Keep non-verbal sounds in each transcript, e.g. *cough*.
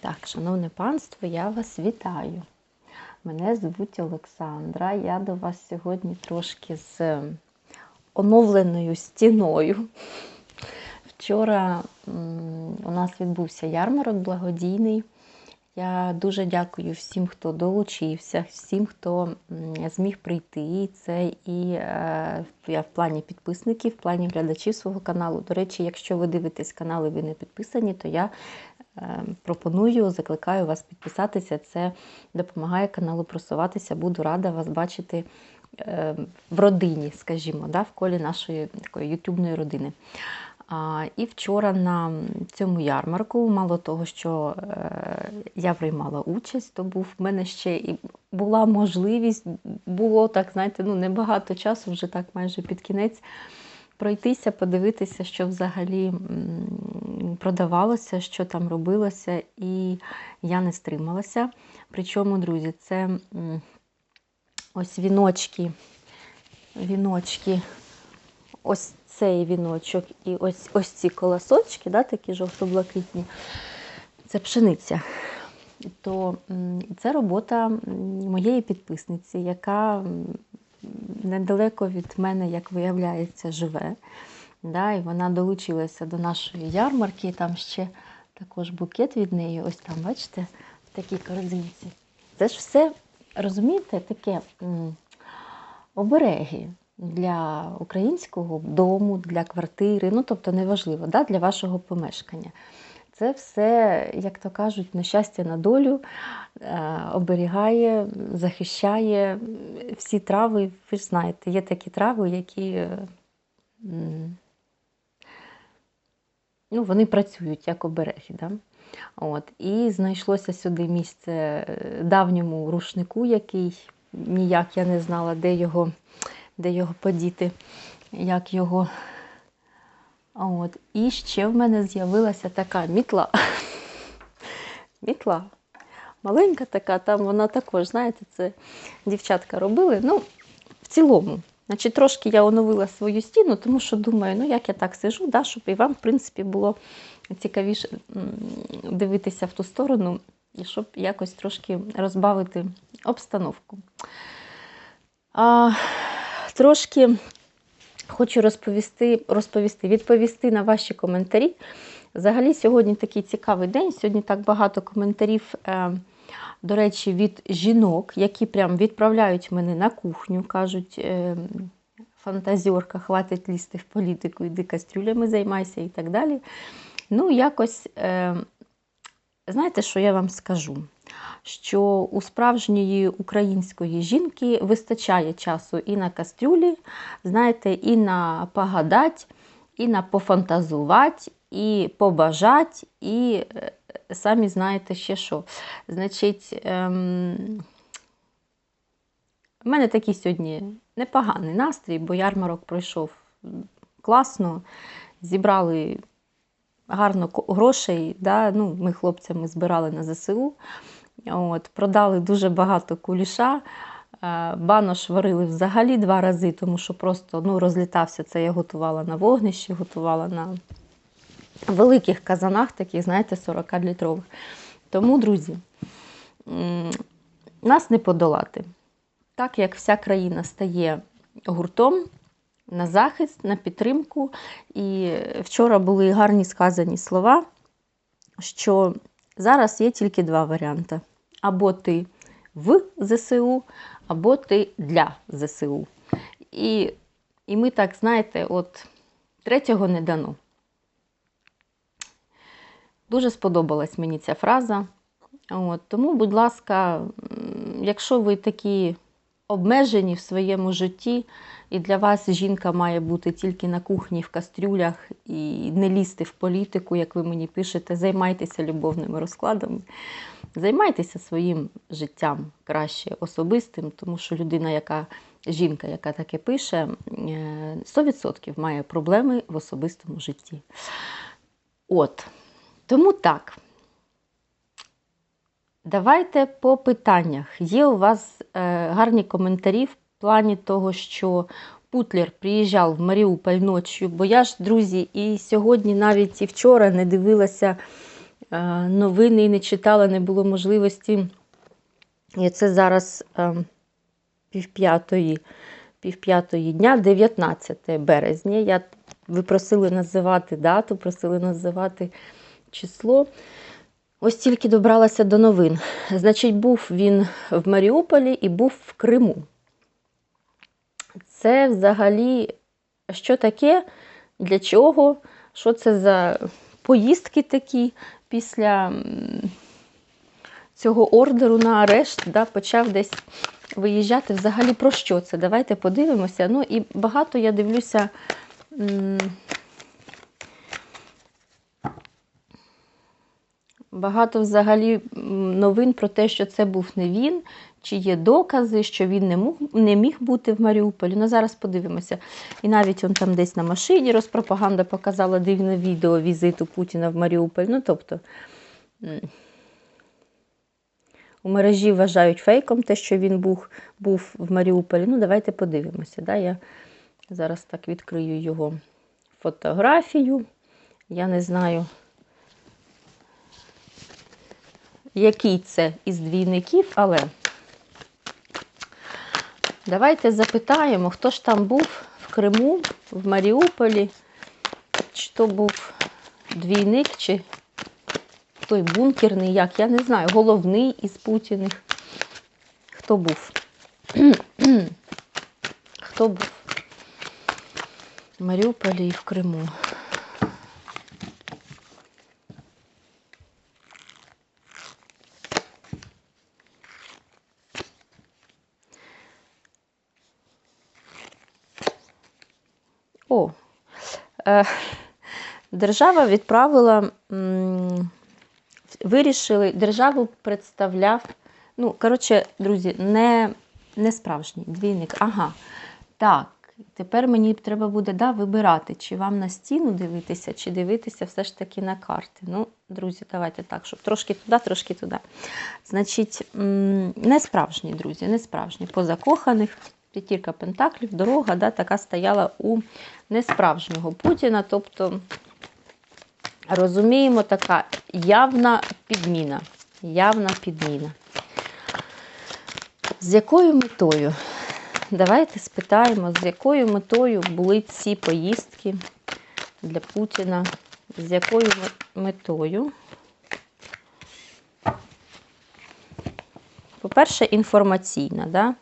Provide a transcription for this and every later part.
Так, шановне панство, я вас вітаю. Мене звуть Олександра. Я до вас сьогодні трошки з оновленою стіною. Вчора у нас відбувся ярмарок благодійний. Я дуже дякую всім, хто долучився, всім, хто зміг прийти. Це і е, я в плані підписників, в плані глядачів свого каналу. До речі, якщо ви дивитесь канал і ви не підписані, то я пропоную, закликаю вас підписатися. Це допомагає каналу просуватися. Буду рада вас бачити е, в родині, скажімо, да, в колі нашої такої ютубної родини. І вчора на цьому ярмарку, мало того, що е, я приймала участь, то був в мене ще і була можливість, було так, знаєте, ну небагато часу, вже так майже під кінець, пройтися, подивитися, що взагалі продавалося, що там робилося, і я не стрималася. Причому, друзі, це ось віночки, віночки, ось цей віночок і ось ось ці колосочки, да, такі жовто-блакитні, це пшениця. То це робота моєї підписниці, яка недалеко від мене, як виявляється, живе. Да, і вона долучилася до нашої ярмарки. Там ще також букет від неї. Ось там, бачите, в такій корзинці. Це ж все, розумієте, таке обереги для українського дому, для квартири, ну тобто неважливо, да, для вашого помешкання. Це все, як то кажуть, на щастя, на долю е, оберігає, захищає всі трави. Ви ж знаєте, є такі трави, які е, ну, вони працюють як обереги. Да? От. І знайшлося сюди місце е, давньому рушнику, який ніяк я не знала, де його, де його подіти, як його. От. І ще в мене з'явилася така мітла. *laughs* мітла. Маленька така, там вона також, знаєте, це дівчатка робили. Ну, в цілому. Значить, трошки я оновила свою стіну, тому що думаю, ну як я так сижу, да, щоб і вам, в принципі, було цікавіше дивитися в ту сторону, і щоб якось трошки розбавити обстановку. А, трошки хочу розповісти, розповісти, відповісти на ваші коментарі. Взагалі, сьогодні такий цікавий день. Сьогодні так багато коментарів, е, до речі, від жінок, які прям відправляють мене на кухню, кажуть, е, фантазіорка, хватить лізти в політику, іди кастрюлями займайся і так далі. Ну, якось, е, знаєте, що я вам скажу? Що у справжньої української жінки вистачає часу і на кастрюлі, знаєте, і на погадать, і на пофантазувати, і побажати, і е, самі знаєте ще що. Значить, ем... в мене такий сьогодні непоганий настрій, бо ярмарок пройшов класно, зібрали гарно грошей. Да? Ну, ми хлопцями збирали на ЗСУ. От, продали дуже багато куліша. Е, Банош варили взагалі два рази, тому що просто ну, розлітався це. Я готувала на вогнищі, готувала на великих казанах, таких, знаєте, 40-літрових. Тому, друзі, нас не подолати. Так як вся країна стає гуртом на захист, на підтримку. І вчора були гарні сказані слова, що зараз є тільки два варіанти: або ти в ЗСУ, або ти для ЗСУ. І, і ми так, знаєте, от третього не дано. Дуже сподобалась мені ця фраза. От, тому, будь ласка, якщо ви такі обмежені в своєму житті, і для вас жінка має бути тільки на кухні, в кастрюлях і не лізти в політику, як ви мені пишете, займайтеся любовними розкладами, займайтеся своїм життям краще особистим, тому що людина, яка жінка, яка таке пише, е, 100% має проблеми в особистому житті. От. Тому так. Давайте по питаннях. Є у вас е, гарні коментарі в плані того, що Путлер приїжджав в Маріуполь ночі, бо я ж, друзі, і сьогодні, навіть і вчора не дивилася е, новини і не читала, не було можливості. І це зараз е, півп'ятої, півп'ятої дня, 19 березня. Я, ви просили називати дату, просили називати число. Ось тільки добралася до новин. Значить, був він в Маріуполі і був в Криму. Це взагалі що таке, для чого, що це за поїздки такі після цього ордеру на арешт, да, почав десь виїжджати. Взагалі про що це? Давайте подивимося. Ну і багато я дивлюся. Багато взагалі новин про те, що це був не він, чи є докази, що він не, мог, не міг бути в Маріуполі. Ну, зараз подивимося. І навіть он там десь на машині розпропаганда показала дивне відео візиту Путіна в Маріуполь. Ну, тобто у мережі вважають фейком те, що він був, був в Маріуполі. Ну, давайте подивимося. Да? Я зараз так відкрию його фотографію. Я не знаю. Який це із двійників, але давайте запитаємо, хто ж там був в Криму, в Маріуполі, чи то був двійник, чи той бункерний, як, я не знаю, головний із Путіних. Хто був? *clears throat* Хто був в Маріуполі і в Криму? О, е, держава відправила, вирішили, державу представляв, ну, коротше, друзі, не, не справжній двійник. Ага. Так, тепер мені треба буде да, вибирати, чи вам на стіну дивитися, чи дивитися все ж таки на карти. Ну, друзі, давайте так, щоб трошки туди, трошки туди. Значить, не справжні, друзі, не справжні. По закоханих. П'ятірка Пентаклів, дорога да, така стояла у несправжнього Путіна. Тобто, розуміємо, така явна підміна. Явна підміна. З якою метою? Давайте спитаємо, з якою метою були ці поїздки для Путіна, з якою метою? По-перше, інформаційна, да?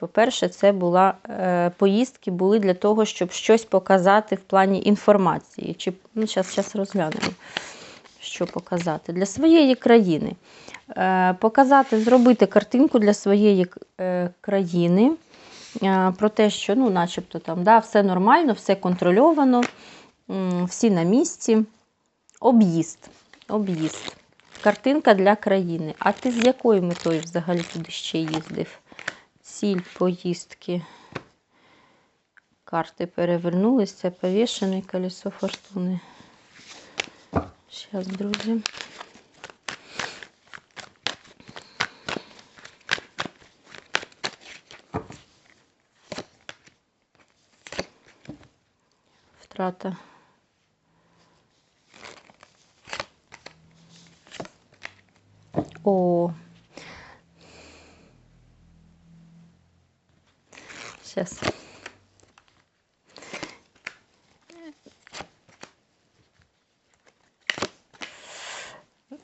По-перше, це була е, поїздки були для того, щоб щось показати в плані інформації. Чи, ну, Зараз зараз розглянемо, що показати. Для своєї країни. Е, показати, зробити картинку для своєї е, країни про те, що ну, начебто там да, все нормально, все контрольовано, всі на місці. Об'їзд. Об'їзд. Картинка для країни. А ти з якою метою взагалі туди ще їздив? Ціль поїздки. Карти перевернулися, повішене колесо фортуни. Зараз, друзі. Втрата. О, Сейчас.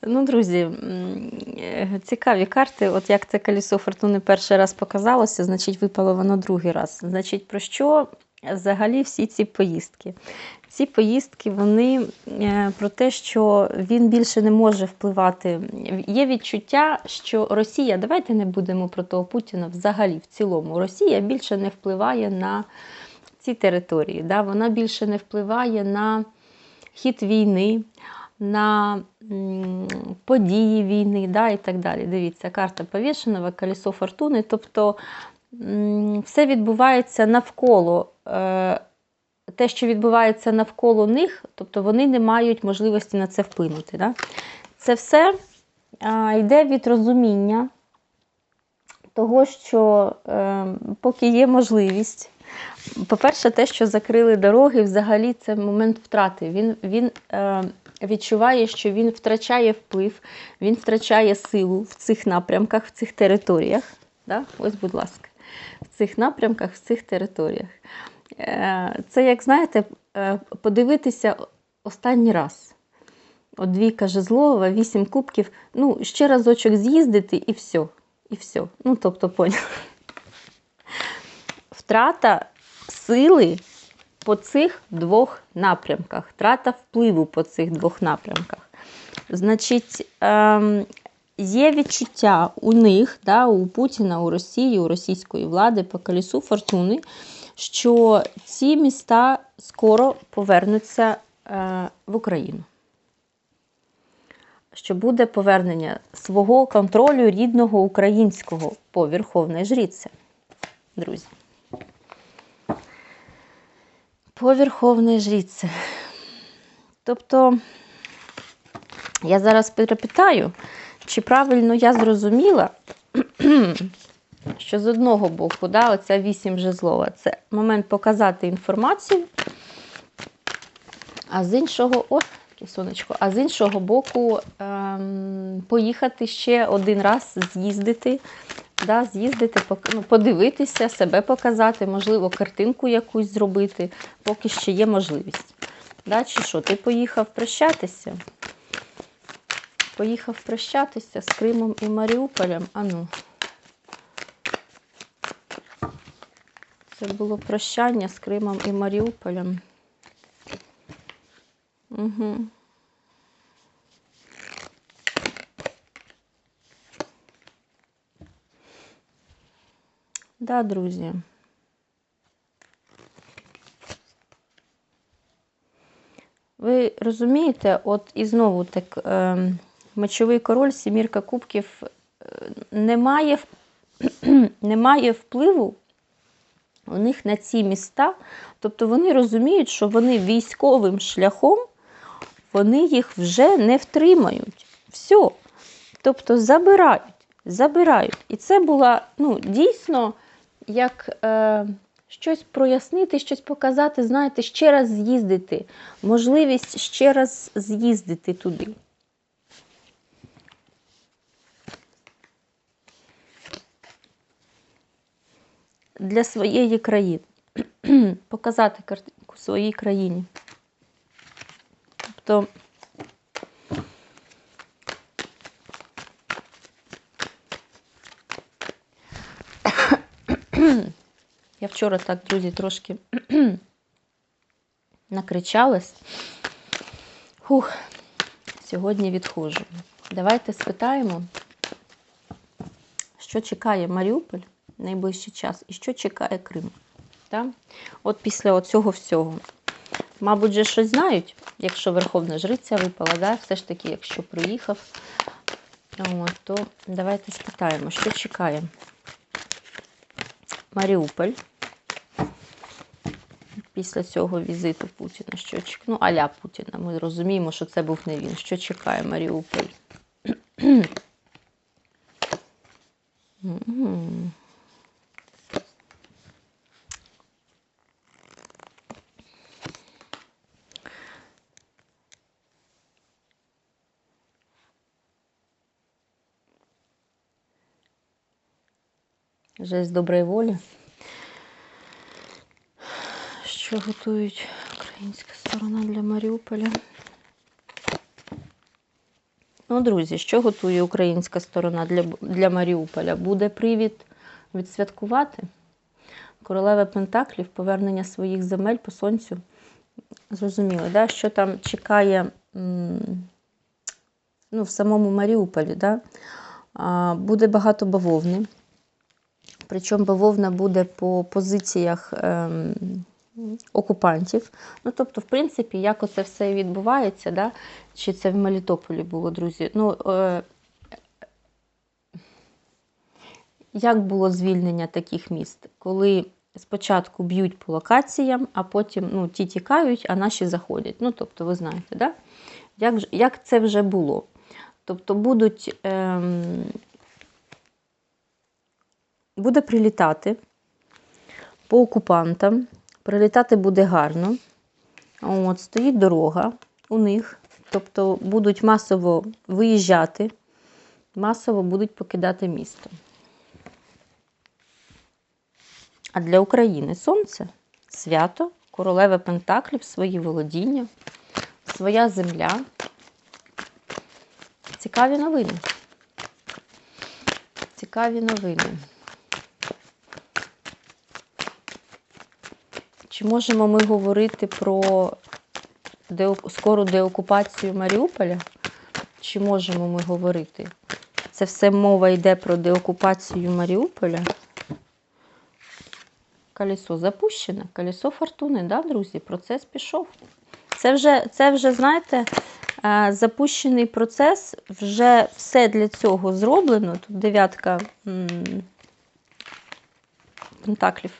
Ну, друзі, е, цікаві карти. От як це колесо фортуни перший раз показалося, значить, випало воно другий раз. Значить, про що взагалі всі ці поїздки? Ці поїздки вони е, про те, що він більше не може впливати. Є відчуття, що Росія, давайте не будемо про того Путіна взагалі в цілому. Росія більше не впливає на ці території. Да? Вона більше не впливає на хід війни, на події війни да? і так далі. Дивіться, карта повішеного, колесо фортуни. Тобто все відбувається навколо. Те, що відбувається навколо них, тобто вони не мають можливості на це вплинути. Да? Це все а, йде від розуміння того, що е, поки є можливість. По-перше, те, що закрили дороги, взагалі це момент втрати. Він, він е, відчуває, що він втрачає вплив, він втрачає силу в цих напрямках, в цих територіях. Да? Ось, будь ласка, в цих напрямках, в цих територіях. Е, Це, як знаєте, е, подивитися останній раз. От двійка жезлова, вісім кубків. Ну, ще разочок з'їздити і все. І все. Ну, тобто, поняли. Втрата сили по цих двох напрямках, втрата впливу по цих двох напрямках. Значить, ем, є відчуття у них, да, у Путіна, у Росії, у російської влади по колісу фортуни, що ці міста скоро повернуться е, в Україну. Що буде повернення свого контролю рідного українського по Верховній Жріці, друзі. По Верховній Жріці. Тобто, я зараз перепитаю, чи правильно я зрозуміла, що з одного боку, да, оця вісім жезлова, це момент показати інформацію, а з іншого, о, сонечко, а з іншого боку, ем, поїхати ще один раз з'їздити, да, з'їздити, ну, подивитися, себе показати, можливо, картинку якусь зробити, поки ще є можливість. Да, чи що, ти поїхав прощатися? Поїхав прощатися з Кримом і Маріуполем. А Це було прощання з Кримом і Маріуполем. Угу. Да, друзі. Ви розумієте, от і знову так, е, мечовий король, сімірка кубків е, не має, *clears throat* не має впливу у них на ці міста. Тобто вони розуміють, що вони військовим шляхом вони їх вже не втримають. Все. Тобто забирають, забирають. І це була ну, дійсно як е, щось прояснити, щось показати, знаєте, ще раз з'їздити. Можливість ще раз з'їздити туди. Для своєї країни. *clears throat* Показати картинку своїй країні. Тобто *clears throat* я вчора так, друзі, трошки *clears throat* накричалась. Хух, сьогодні відходжу. Давайте спитаємо, що чекає Маріуполь найближчий час і що чекає Крим. Так? От після цього всього. Мабуть, же щось знають, якщо Верховна Жриця випала, да? все ж таки, якщо приїхав, От, то давайте спитаємо, що чекає Маріуполь після цього візиту Путіна. Що чек... Ну, аля Путіна. Ми розуміємо, що це був не він. Що чекає Маріуполь? Жесть доброї волі. Що готують українська сторона для Маріуполя? Ну, друзі, що готує українська сторона для, для Маріуполя? Буде привід відсвяткувати королева Пентаклів, повернення своїх земель по сонцю. Зрозуміло, да? що там чекає ну, в самому Маріуполі. Да? Буде багато бавовни. Причому бавовна буде по позиціях ем, окупантів. Ну, тобто, в принципі, як оце все відбувається, да? чи це в Мелітополі було, друзі? Ну, е, як було звільнення таких міст? Коли спочатку б'ють по локаціям, а потім ну, ті тікають, а наші заходять. Ну, тобто, ви знаєте, да? як, як це вже було? Тобто будуть. Ем, буде прилітати по окупантам. Прилітати буде гарно. От, стоїть дорога у них. тобто будуть масово виїжджати, масово будуть покидати місто. А для України сонце свято, королева Пентаклів, свої володіння, своя земля. Цікаві новини. Цікаві новини. Можемо ми говорити про скору деокупацію Маріуполя? Чи можемо ми говорити? Це все мова йде про деокупацію Маріуполя. Колесо запущене, колесо фортуни, да, друзі? Процес пішов. Це вже, це вже знаєте, е, запущений процес, вже все для цього зроблено. Тут дев'ятка пентаклів.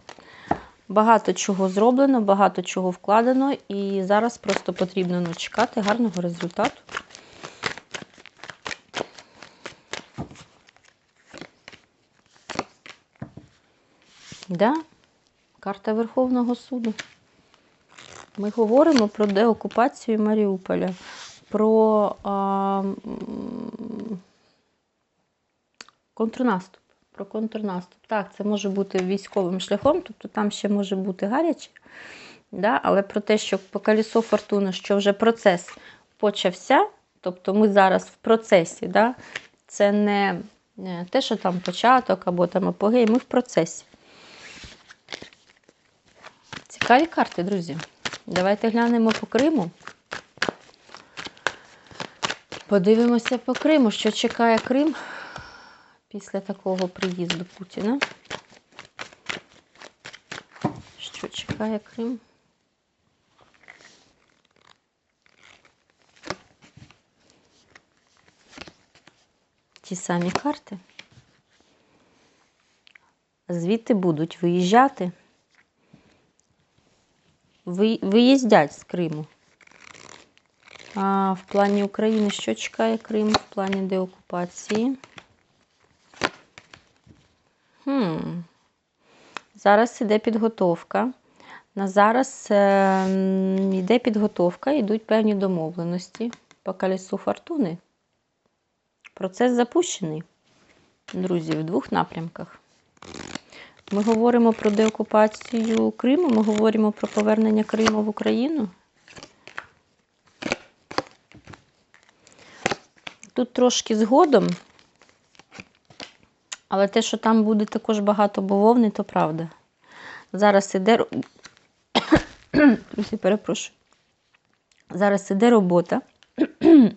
Багато чого зроблено, багато чого вкладено, і зараз просто потрібно ну, чекати гарного результату. Да, карта Верховного суду. Ми говоримо про деокупацію Маріуполя, про а, контрнаступ. Про контрнаступ. Так, це може бути військовим шляхом, тобто там ще може бути гаряче. Да? Але про те, що по колесо фортуни, що вже процес почався, тобто ми зараз в процесі, да? це не те, що там початок або там апогей, ми в процесі. Цікаві карти, друзі. Давайте глянемо по Криму. Подивимося по Криму, що чекає Крим після такого приїзду Путіна. Що чекає Крим? Ті самі карти. Звідти будуть виїжджати. Ви- Виїздять з Криму. А в плані України що чекає Крим в плані деокупації? Хм. Зараз іде підготовка. На зараз е, йде підготовка, йдуть певні домовленості по колесу фортуни. Процес запущений, друзі, в двох напрямках. Ми говоримо про деокупацію Криму, ми говоримо про повернення Криму в Україну. Тут трошки згодом, але те, що там буде також багато бавовни, то правда. Зараз іде. *coughs* перепрошую. Зараз іде робота. *coughs*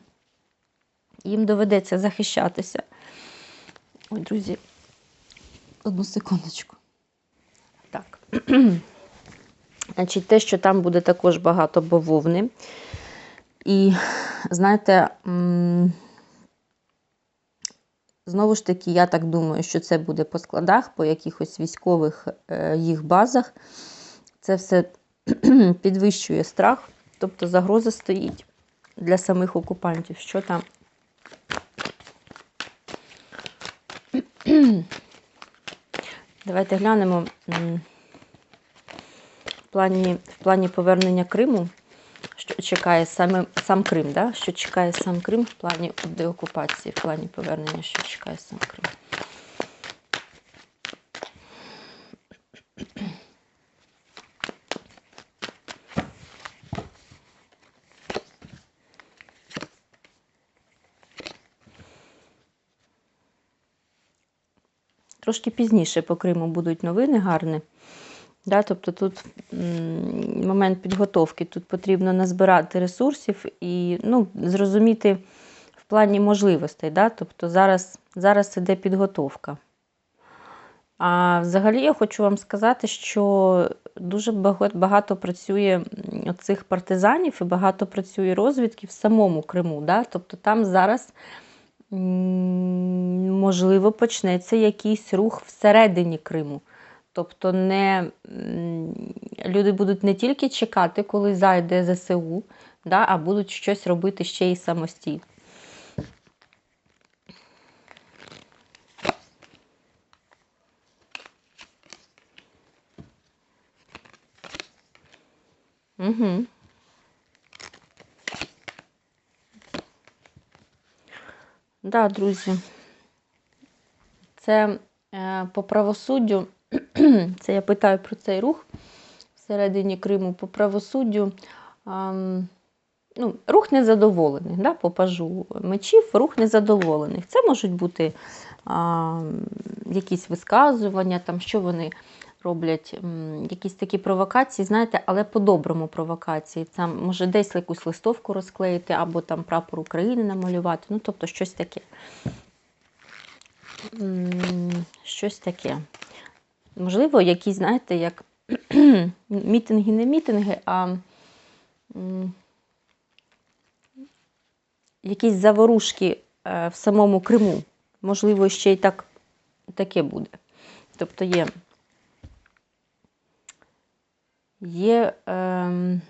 Їм доведеться захищатися. Ой, друзі, одну секундочку. Так. *coughs* Значить, те, що там буде також багато бавовни. І, знаєте, знову ж таки, я так думаю, що це буде по складах, по якихось військових е, їх базах. Це все *clears throat* підвищує страх, тобто загроза стоїть для самих окупантів. Що там? *clears throat* Давайте глянемо в плані, в плані повернення Криму, що чекає саме, сам Крим, да? що чекає сам Крим в плані деокупації, в плані повернення, що чекає сам Крим. Трошки пізніше по Криму будуть новини гарні. Да, тобто тут момент підготовки, тут потрібно назбирати ресурсів і ну, зрозуміти в плані можливостей. Да? Тобто зараз, зараз іде підготовка. А взагалі я хочу вам сказати, що дуже багато, працює цих партизанів і багато працює розвідки в самому Криму. Да? Тобто там зараз можливо почнеться якийсь рух всередині Криму. Тобто не, люди будуть не тільки чекати, коли зайде ЗСУ, да, а будуть щось робити ще й самостійно. Угу. Да, друзі. Це е, по правосуддю, *clears throat* це я питаю про цей рух всередині Криму по правосуддю. ну, рух незадоволених, да, по мечів, рух незадоволених. Це можуть бути а, якісь висказування, там, що вони роблять, якісь такі провокації, знаєте, але по-доброму провокації. Там може десь якусь листовку розклеїти, або там прапор України намалювати, ну тобто щось таке. Щось таке. Можливо, якісь, знаєте, як *clears throat* мітинги, не мітинги, а якісь заворушки е, в самому Криму. Можливо, ще й так, таке буде. Тобто є, є ем,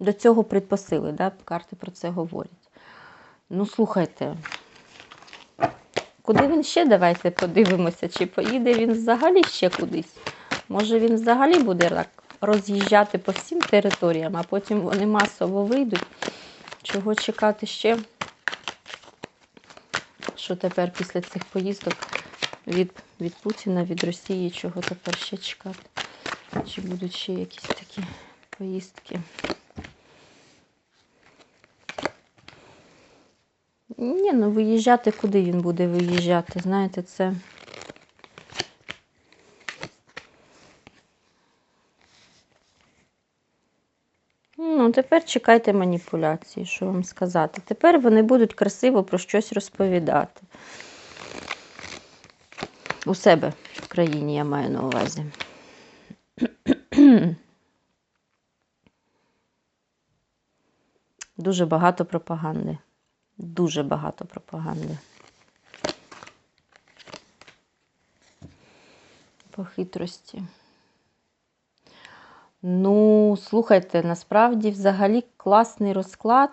до цього предпосили, да? карти про це говорять. Ну, слухайте, куди він ще? Давайте подивимося, чи поїде він взагалі ще кудись. Може, він взагалі буде роз'їжджати по всім територіям, а потім вони масово вийдуть. Чого чекати ще? Що тепер після цих поїздок від, від Путіна, від Росії, чого тепер ще чекати? Чи будуть ще якісь такі поїздки? Ні, ну виїжджати куди він буде виїжджати? Знаєте, це. Ну, тепер чекайте маніпуляції, що вам сказати. Тепер вони будуть красиво про щось розповідати. У себе в країні я маю на увазі. Дуже багато пропаганди. Дуже багато пропаганди. По хитрості. Ну, слухайте, насправді взагалі класний розклад,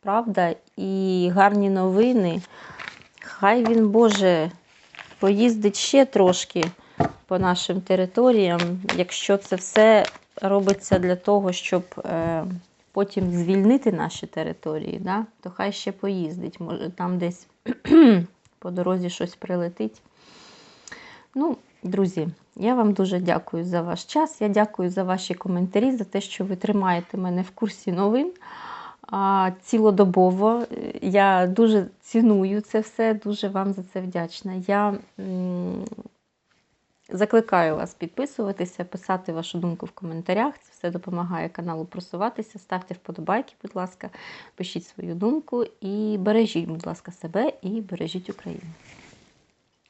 правда, і гарні новини. Хай він, Боже, поїздить ще трошки по нашим територіям, якщо це все робиться для того, щоб е, потім звільнити наші території, да? то хай ще поїздить. Може, там десь *clears throat* по дорозі щось прилетить. Ну, друзі, я вам дуже дякую за ваш час. Я дякую за ваші коментарі, за те, що ви тримаєте мене в курсі новин цілодобово. Я дуже ціную це все, дуже вам за це вдячна. Я закликаю вас підписуватися, писати вашу думку в коментарях. Це все допомагає каналу просуватися. Ставте вподобайки, будь ласка, пишіть свою думку і бережіть, будь ласка, себе і бережіть Україну.